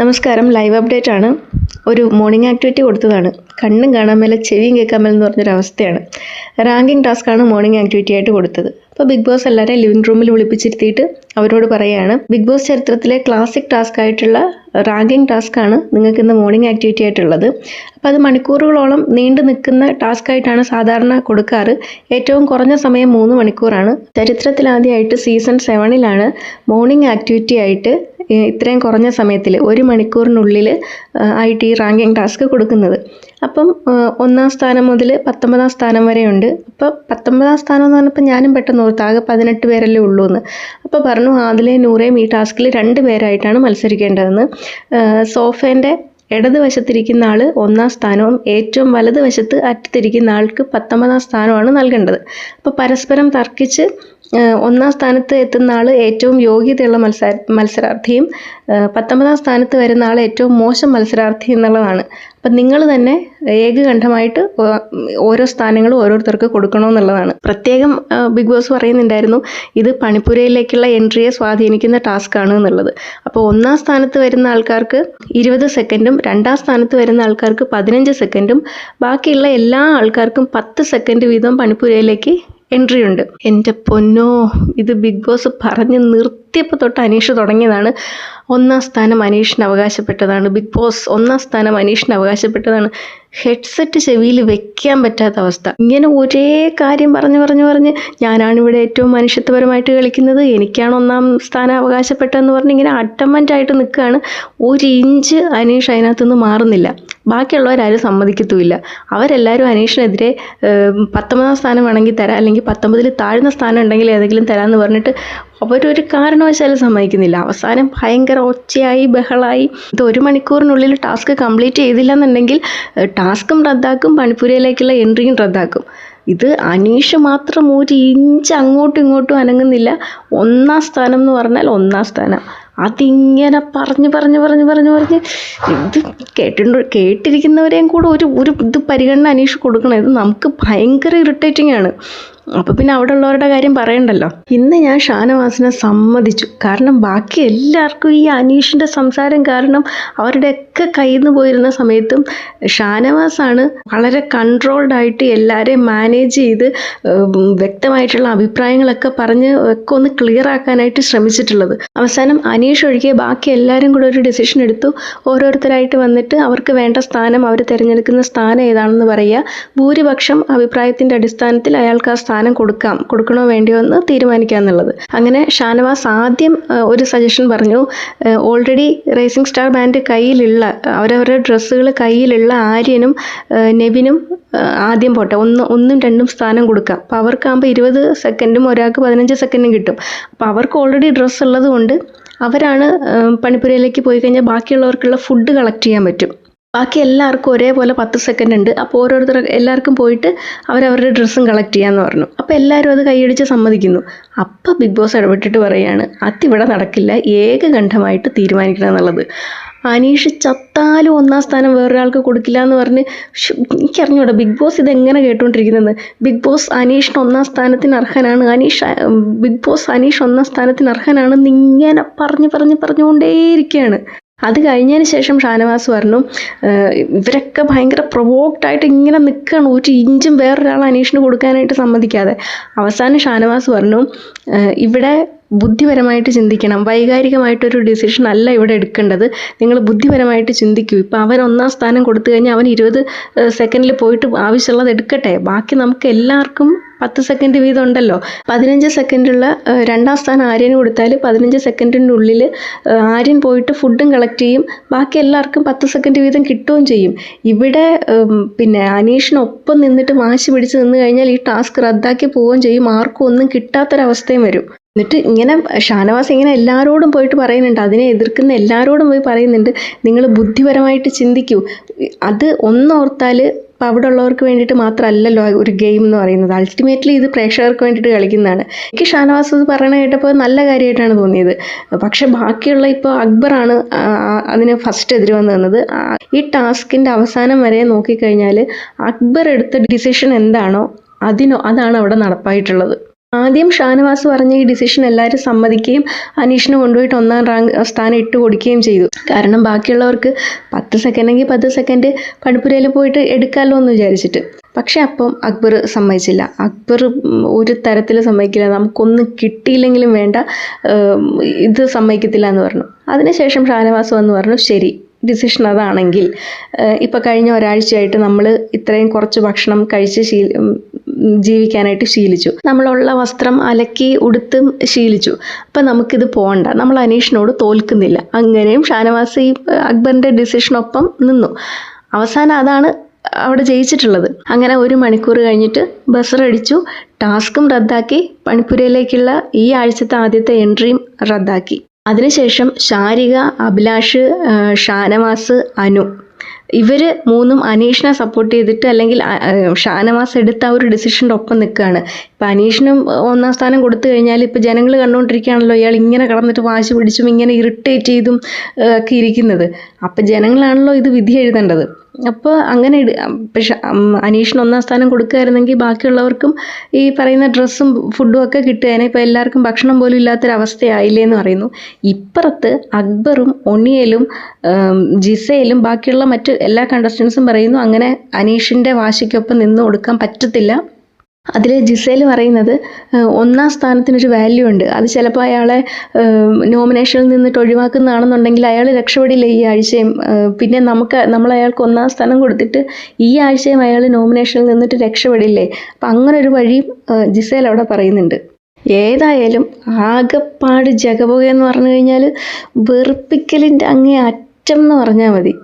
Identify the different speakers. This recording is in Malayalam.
Speaker 1: നമസ്കാരം. ലൈവ് അപ്ഡേറ്റ് ആണ്. ഒരു മോർണിംഗ് ആക്ടിവിറ്റി കൊടുത്തതാണ്. കണ്ണും കാണാൻ മേലെ ചെവിയും കേൾക്കാൻ മേലെ എന്ന് പറഞ്ഞൊരു അവസ്ഥയാണ്. റാങ്കിങ് ടാസ്ക് ആണ് മോർണിംഗ് ആക്ടിവിറ്റി ആയിട്ട് കൊടുത്തത്. അപ്പോൾ ബിഗ് ബോസ് എല്ലാവരെയും ലിവിംഗ് റൂമിൽ വിളിപ്പിച്ചിരുത്തിയിട്ട് അവരോട് പറയുകയാണ് ബിഗ് ബോസ് ചരിത്രത്തിലെ ക്ലാസിക് ടാസ്ക് ആയിട്ടുള്ള റാങ്കിങ് ടാസ്ക് ആണ് നിങ്ങൾക്ക് ഇന്ന് മോർണിംഗ് ആക്ടിവിറ്റി ആയിട്ടുള്ളത്. അപ്പോൾ അത് മണിക്കൂറുകളോളം നീണ്ടു നിൽക്കുന്ന ടാസ്ക് ആയിട്ടാണ് സാധാരണ കൊടുക്കാറ്. ഏറ്റവും കുറഞ്ഞ സമയം മൂന്ന് മണിക്കൂറാണ്. ചരിത്രത്തിലാദ്യമായിട്ട് സീസൺ സെവനിലാണ് മോർണിംഗ് ആക്ടിവിറ്റി ആയിട്ട് ഇത്രയും കുറഞ്ഞ സമയത്തിൽ ഒരു മണിക്കൂറിനുള്ളിൽ ആയിട്ട് ഈ റാങ്കിങ് ടാസ്ക് കൊടുക്കുന്നത്. അപ്പം ഒന്നാം സ്ഥാനം മുതൽ പത്തൊമ്പതാം സ്ഥാനം വരെയുണ്ട്. അപ്പോൾ പത്തൊമ്പതാം സ്ഥാനം എന്ന് പറഞ്ഞപ്പോൾ ഞാനും പെട്ടെന്ന് ഓർത്ത് ആകെ പതിനെട്ട് പേരല്ലേ ഉള്ളൂ എന്ന് അപ്പോൾ പറഞ്ഞു ആദിലെ നൂറേയും ഈ ടാസ്കിൽ രണ്ട് പേരായിട്ടാണ് മത്സരിക്കേണ്ടതെന്ന്. സോഫേന്റെ ഇടതുവശത്തിരിക്കുന്ന ആൾ ഒന്നാം സ്ഥാനവും ഏറ്റവും വലതുവശത്ത് അറ്റത്തിരിക്കുന്ന ആൾക്ക് പത്തൊമ്പതാം സ്ഥാനമാണ് നൽകേണ്ടത്. അപ്പോൾ പരസ്പരം തർക്കിച്ച് ഒന്നാം സ്ഥാനത്ത് എത്തുന്ന ആൾ ഏറ്റവും യോഗ്യതയുള്ള മത്സര മത്സരാർത്ഥിയും പത്തൊമ്പതാം സ്ഥാനത്ത് വരുന്ന ആൾ ഏറ്റവും മോശം മത്സരാർത്ഥി എന്നുള്ളതാണ്. അപ്പം നിങ്ങൾ തന്നെ ഏകകണ്ഠമായിട്ട് ഓരോ സ്ഥാനങ്ങളും ഓരോരുത്തർക്ക് കൊടുക്കണമെന്നുള്ളതാണ്. പ്രത്യേകം ബിഗ് ബോസ് പറയുന്നുണ്ടായിരുന്നു ഇത് പണിപ്പുരയിലേക്കുള്ള എൻട്രിയെ സ്വാധീനിക്കുന്ന ടാസ്ക് ആണ് എന്നുള്ളത്. അപ്പോൾ ഒന്നാം സ്ഥാനത്ത് വരുന്ന ആൾക്കാർക്ക് ഇരുപത് സെക്കൻഡും രണ്ടാം സ്ഥാനത്ത് വരുന്ന ആൾക്കാർക്ക് പതിനഞ്ച് സെക്കൻഡും ബാക്കിയുള്ള എല്ലാ ആൾക്കാർക്കും പത്ത് സെക്കൻഡ് വീതം പണിപ്പുരയിലേക്ക് എൻട്രി ഉണ്ട് എന്റെ പൊന്നോ ഇത് ബിഗ് ബോസ് പറഞ്ഞ് നിർത്തിയപ്പോൾ തൊട്ട് അനീഷ് തുടങ്ങിയതാണ്. ഒന്നാം സ്ഥാനം അനീഷിന് അവകാശപ്പെട്ടതാണ്. ബിഗ് ബോസ് ഒന്നാം സ്ഥാനം അനീഷിന് അവകാശപ്പെട്ടതാണ്. ഹെഡ്സെറ്റ് ചെവിയിൽ വെക്കാൻ പറ്റാത്ത അവസ്ഥ. ഇങ്ങനെ ഒരേ കാര്യം പറഞ്ഞു പറഞ്ഞു പറഞ്ഞ് ഞാനാണ് ഇവിടെ ഏറ്റവും മനുഷ്യത്വപരമായിട്ട് കളിക്കുന്നത്. എനിക്കാണ് ഒന്നാം സ്ഥാനം അവകാശപ്പെട്ടതെന്ന് പറഞ്ഞ് ഇങ്ങനെ അട്ടമന്റായിട്ട് നിൽക്കുകയാണ്. ഒരു ഇഞ്ച് അനീഷ് അതിനകത്തുനിന്ന് മാറുന്നില്ല. ബാക്കിയുള്ളവരാരും സമ്മതിക്കത്തുമില്ല. അവരെല്ലാവരും അനീഷിനെതിരെ പത്തൊമ്പതാം സ്ഥാനം വേണമെങ്കിൽ തരാം. അല്ലെങ്കിൽ പത്തൊമ്പതിൽ താഴ്ന്ന സ്ഥാനം ഉണ്ടെങ്കിൽ ഏതെങ്കിലും തരാമെന്ന് പറഞ്ഞിട്ട് അവരൊരു കാരണവശാലും സമ്മതിക്കുന്നില്ല. അവസാനം ഭയങ്കര ഒച്ചയായി ബഹളായി. ഇത് ഒരു മണിക്കൂറിനുള്ളിൽ ടാസ്ക് കംപ്ലീറ്റ് ചെയ്തില്ല എന്നുണ്ടെങ്കിൽ ടാസ്കും റദ്ദാക്കും പണിപ്പുരയിലേക്കുള്ള എൻട്രിയും റദ്ദാക്കും. ഇത് അനീഷ് മാത്രം ഒരു ഇഞ്ച് അങ്ങോട്ടും ഇങ്ങോട്ടും അനങ്ങുന്നില്ല. ഒന്നാം സ്ഥാനം എന്ന് പറഞ്ഞാൽ ഒന്നാം സ്ഥാനം. അതിങ്ങനെ പറഞ്ഞ് പറഞ്ഞ് പറഞ്ഞ് പറഞ്ഞ് പറഞ്ഞ് ഇത് കേട്ടിട്ടുണ്ട് കേട്ടിരിക്കുന്നവരെയും കൂടെ ഒരു ഒരു ഇത് പരിഗണന അനീഷ് കൊടുക്കണം ഇത് നമുക്ക് ഭയങ്കര ഇറിറ്റേറ്റിംഗ് ആണ്. അപ്പോൾ പിന്നെ അവിടെ ഉള്ളവരുടെ കാര്യം പറയണ്ടല്ലോ. ഇന്ന് ഞാൻ ഷാനവാസിനെ സമ്മതിച്ചു. കാരണം ബാക്കി എല്ലാവർക്കും ഈ അനീഷിന്റെ സംസാരം കാരണം അവരുടെയൊക്കെ കയ്യിൽ നിന്ന് പോയിരുന്ന സമയത്തും ഷാനവാസാണ് വളരെ കൺട്രോൾഡ് ആയിട്ട് എല്ലാവരെയും മാനേജ് ചെയ്ത് വ്യക്തമായിട്ടുള്ള അഭിപ്രായങ്ങളൊക്കെ പറഞ്ഞ് ഒക്കെ ഒന്ന് ക്ലിയർ ആക്കാനായിട്ട് ശ്രമിച്ചിട്ടുള്ളത്. അവസാനം അനീഷ് ഒഴികെ ബാക്കി എല്ലാവരും കൂടെ ഒരു ഡിസിഷൻ എടുത്തു. ഓരോരുത്തരായിട്ട് വന്നിട്ട് അവർക്ക് വേണ്ട സ്ഥാനം അവർ തിരഞ്ഞെടുക്കുന്ന സ്ഥാനം ഏതാണെന്ന് പറയുക. ഭൂരിപക്ഷം അഭിപ്രായത്തിന്റെ അടിസ്ഥാനത്തിൽ അയാൾക്ക് ആ സ്ഥാനം കൊടുക്കാം കൊടുക്കണോ വേണ്ടിയോ എന്ന് തീരുമാനിക്കുക എന്നുള്ളത്. അങ്ങനെ ഷാനവാസ് ആദ്യം ഒരു സജഷൻ പറഞ്ഞു ഓൾറെഡി റേസിംഗ് സ്റ്റാർ ബാൻഡ് കയ്യിലുള്ള അവരവരുടെ ഡ്രസ്സുകൾ കയ്യിലുള്ള ആര്യനും നെവിനും ആദ്യം പോട്ടെ ഒന്ന് ഒന്നും രണ്ടും സ്ഥാനം കൊടുക്കാം. അപ്പോൾ അവർക്കാകുമ്പോൾ ഇരുപത് സെക്കൻഡും ഒരാൾക്ക് പതിനഞ്ച് സെക്കൻഡും കിട്ടും. അപ്പോൾ അവർക്ക് ഓൾറെഡി ഡ്രസ്സ് ഉള്ളതുകൊണ്ട് അവരാണ് പണിപ്പുരയിലേക്ക് പോയി കഴിഞ്ഞാൽ ബാക്കിയുള്ളവർക്കുള്ള ഫുഡ് കളക്ട് ചെയ്യാൻ പറ്റും. ബാക്കി എല്ലാവർക്കും ഒരേപോലെ പത്ത് സെക്കൻഡ് ഉണ്ട്. അപ്പോൾ ഓരോരുത്തർ എല്ലാവർക്കും പോയിട്ട് അവരവരുടെ ഡ്രസ്സും കളക്ട് ചെയ്യാന്ന് പറഞ്ഞു. അപ്പോൾ എല്ലാവരും അത് കൈയടിച്ച് സമ്മതിക്കുന്നു. അപ്പോൾ ബിഗ് ബോസ് ഇടപെട്ടിട്ട് പറയുകയാണ് അതിവിടെ നടക്കില്ല. ഏകകണ്ഠമായിട്ട് തീരുമാനിക്കണം എന്നുള്ളത്. അനീഷ് ചത്താലും ഒന്നാം സ്ഥാനം വേറൊരാൾക്ക് കൊടുക്കില്ല എന്ന് പറഞ്ഞ് എനിക്കറിഞ്ഞൂടാ ബിഗ് ബോസ് ഇതെങ്ങനെ കേട്ടുകൊണ്ടിരിക്കുന്നത് ബിഗ് ബോസ് അനീഷിന് ഒന്നാം സ്ഥാനത്തിന് അർഹനാണ്. അനീഷ് ബിഗ് ബോസ് അനീഷ് ഒന്നാം സ്ഥാനത്തിന് അർഹനാണെന്ന് ഇങ്ങനെ പറഞ്ഞ് പറഞ്ഞ് പറഞ്ഞുകൊണ്ടേയിരിക്കുകയാണ്. അത് കഴിഞ്ഞതിന് ശേഷം ഷാനവാസ് പറഞ്ഞു ഇവരൊക്കെ ഭയങ്കര പ്രൊവോക്ഡ് ആയിട്ട് ഇങ്ങനെ നിൽക്കുകയാണ് ഒരു ഇഞ്ചും വേറൊരാൾ അനീഷിന് കൊടുക്കാനായിട്ട് സമ്മതിക്കാതെ. അവസാനം ഷാനവാസ് പറഞ്ഞു ഇവിടെ ബുദ്ധിപരമായിട്ട് ചിന്തിക്കണം. വൈകാരികമായിട്ടൊരു ഡിസിഷൻ അല്ല ഇവിടെ എടുക്കേണ്ടത്. നിങ്ങൾ ബുദ്ധിപരമായിട്ട് ചിന്തിക്കൂ. ഇപ്പം അവൻ ഒന്നാം സ്ഥാനം കൊടുത്തു കഴിഞ്ഞാൽ അവൻ ഇരുപത് സെക്കൻഡിൽ പോയിട്ട് ആവശ്യമുള്ളത് എടുക്കട്ടെ. ബാക്കി നമുക്ക് എല്ലാവർക്കും പത്ത് സെക്കൻഡ് വീതം ഉണ്ടല്ലോ. പതിനഞ്ച് സെക്കൻഡുള്ള രണ്ടാം സ്ഥാനം ആര്യന് കൊടുത്താൽ പതിനഞ്ച് സെക്കൻഡിന്റെ ഉള്ളിൽ ആര്യൻ പോയിട്ട് ഫുഡും കളക്ട് ചെയ്യും. ബാക്കി എല്ലാവർക്കും പത്ത് സെക്കൻഡ് വീതം കിട്ടുകയും ചെയ്യും. ഇവിടെ പിന്നെ അനീഷിനൊപ്പം നിന്നിട്ട് വാശി പിടിച്ച് നിന്ന് കഴിഞ്ഞാൽ ഈ ടാസ്ക് റദ്ദാക്കി പോവുകയും ചെയ്യും. ആർക്കും ഒന്നും കിട്ടാത്തൊരവസ്ഥയും വരും. എന്നിട്ട് ഇങ്ങനെ ഷാനവാസ് ഇങ്ങനെ എല്ലാവരോടും പോയിട്ട് പറയുന്നുണ്ട്. അതിനെ എതിർക്കുന്ന എല്ലാവരോടും പോയി പറയുന്നുണ്ട്. നിങ്ങൾ ബുദ്ധിപരമായിട്ട് ചിന്തിക്കൂ. അത് ഒന്നോർത്താൽ ഇപ്പം അവിടെ ഉള്ളവർക്ക് വേണ്ടിയിട്ട് മാത്രമല്ലല്ലോ ഒരു ഗെയിം എന്ന് പറയുന്നത്. അൾട്ടിമേറ്റ്ലി ഇത് പ്രേക്ഷകർക്ക് വേണ്ടിയിട്ട് കളിക്കുന്നതാണ്. എനിക്ക് ഷാനവാസ് ഇത് പറയണ കേട്ടപ്പോൾ നല്ല കാര്യമായിട്ടാണ് തോന്നിയത്. പക്ഷേ ബാക്കിയുള്ള ഇപ്പോൾ അക്ബറാണ് അതിന് ഫസ്റ്റ് എതിര് വന്ന് നിന്നത്. ഈ ടാസ്കിന്റെ അവസാനം വരെ നോക്കിക്കഴിഞ്ഞാൽ അക്ബർ എടുത്ത ഡിസിഷൻ എന്താണോ അതിനോ അതാണ് അവിടെ നടപ്പായിട്ടുള്ളത്. ആദ്യം ഷാനവാസ് പറഞ്ഞ ഈ ഡിസിഷൻ എല്ലാവരും സമ്മതിക്കുകയും അനീഷിനെ കൊണ്ടുപോയിട്ട് ഒന്നാം റാങ്ക് സ്ഥാനം ഇട്ട് കൊടുക്കുകയും ചെയ്തു. കാരണം ബാക്കിയുള്ളവർക്ക് പത്ത് സെക്കൻഡെങ്കിൽ പത്ത് സെക്കൻഡ് പണിപ്പുരയിൽ പോയിട്ട് എടുക്കാമല്ലോ എന്ന് വിചാരിച്ചിട്ട്. പക്ഷെ അപ്പം അക്ബർ സമ്മതിച്ചില്ല. അക്ബർ ഒരു തരത്തിൽ സമ്മതിക്കില്ല. നമുക്കൊന്നും കിട്ടിയില്ലെങ്കിലും വേണ്ട ഇത് സമ്മതിക്കത്തില്ല എന്ന് പറഞ്ഞു. അതിനുശേഷം ഷാനവാസ് വന്ന് പറഞ്ഞു ശരി ഡിസിഷൻ അതാണെങ്കിൽ ഇപ്പോൾ കഴിഞ്ഞ ഒരാഴ്ചയായിട്ട് നമ്മൾ ഇത്രയും കുറച്ച് ഭക്ഷണം കഴിച്ച് ശീല ജീവിക്കാനായിട്ട് ശീലിച്ചു. നമ്മളുള്ള വസ്ത്രം അലക്കി ഉടുത്തും ശീലിച്ചു. അപ്പം നമുക്കിത് പോകണ്ട നമ്മൾ അനീഷിനോട് തോൽക്കുന്നില്ല. അങ്ങനെയും ഷാനവാസ് ഈ അക്ബറിന്റെ ഡിസിഷനൊപ്പം നിന്നു. അവസാനം അതാണ് അവിടെ ജയിച്ചിട്ടുള്ളത്. അങ്ങനെ ഒരു മണിക്കൂർ കഴിഞ്ഞിട്ട് ബസറടിച്ചു. ടാസ്കും റദ്ദാക്കി. പണിപ്പുരയിലേക്കുള്ള ഈ ആഴ്ചത്തെ ആദ്യത്തെ എൻട്രിയും റദ്ദാക്കി. അതിനുശേഷം ശാരിക അഭിലാഷ് ഷാനവാസ് അനു ഇവർ മൂന്നും അനീഷിനെ സപ്പോർട്ട് ചെയ്തിട്ട് അല്ലെങ്കിൽ ഷാനവാസ് എടുത്ത ആ ഒരു ഡിസിഷന്റെ ഒപ്പം നിൽക്കുകയാണ് ഇപ്പം അനീഷിനും ഒന്നാം സ്ഥാനം കൊടുത്തു കഴിഞ്ഞാൽ ഇപ്പോൾ ജനങ്ങൾ കണ്ടുകൊണ്ടിരിക്കുകയാണല്ലോ ഇയാൾ ഇങ്ങനെ കടന്നിട്ട് വാശി പിടിച്ചും ഇങ്ങനെ ഇറിറ്റേറ്റ് ചെയ്തും ഒക്കെ ഇരിക്കുന്നത്. അപ്പം ജനങ്ങളാണല്ലോ ഇത് വിധി എഴുതേണ്ടത്. അപ്പോൾ അങ്ങനെ പക്ഷെ അനീഷിന് ഒന്നാം സ്ഥാനം കൊടുക്കുകയായിരുന്നെങ്കിൽ ബാക്കിയുള്ളവർക്കും ഈ പറയുന്ന ഡ്രസ്സും ഫുഡും ഒക്കെ കിട്ടുകയാണ് ഇപ്പോൾ എല്ലാവർക്കും ഭക്ഷണം പോലും ഇല്ലാത്തൊരവസ്ഥയായില്ലേ എന്ന് പറയുന്നു. ഇപ്പുറത്ത് അക്ബറും ഒണിയലും ജിസയിലും ബാക്കിയുള്ള മറ്റ് എല്ലാ കണ്ടസ്റ്റൻസും പറയുന്നു അങ്ങനെ അനീഷിന്റെ വാശിക്കൊപ്പം നിന്ന് കൊടുക്കാൻ പറ്റത്തില്ല. അതിൽ ജിസേൽ പറയുന്നത് ഒന്നാം സ്ഥാനത്തിനൊരു വാല്യൂ ഉണ്ട്. അത് ചിലപ്പോൾ അയാളെ നോമിനേഷനിൽ നിന്നിട്ട് ഒഴിവാക്കുന്നതാണെന്നുണ്ടെങ്കിൽ അയാൾ രക്ഷപ്പെടില്ല ഈ ആഴ്ചയും. പിന്നെ നമുക്ക് നമ്മൾ അയാൾക്ക് ഒന്നാം സ്ഥാനം കൊടുത്തിട്ട് ഈ ആഴ്ചയും അയാൾ നോമിനേഷനിൽ നിന്നിട്ട് രക്ഷപ്പെടില്ലേ? അപ്പം ഒരു വഴിയും ജിസേൽ അവിടെ പറയുന്നുണ്ട്. ഏതായാലും ആകെപ്പാട് ജഗബുക എന്ന് പറഞ്ഞു കഴിഞ്ഞാൽ വെറുപ്പിക്കലിന്റെ അങ്ങേ അറ്റം എന്ന് പറഞ്ഞാൽ മതി.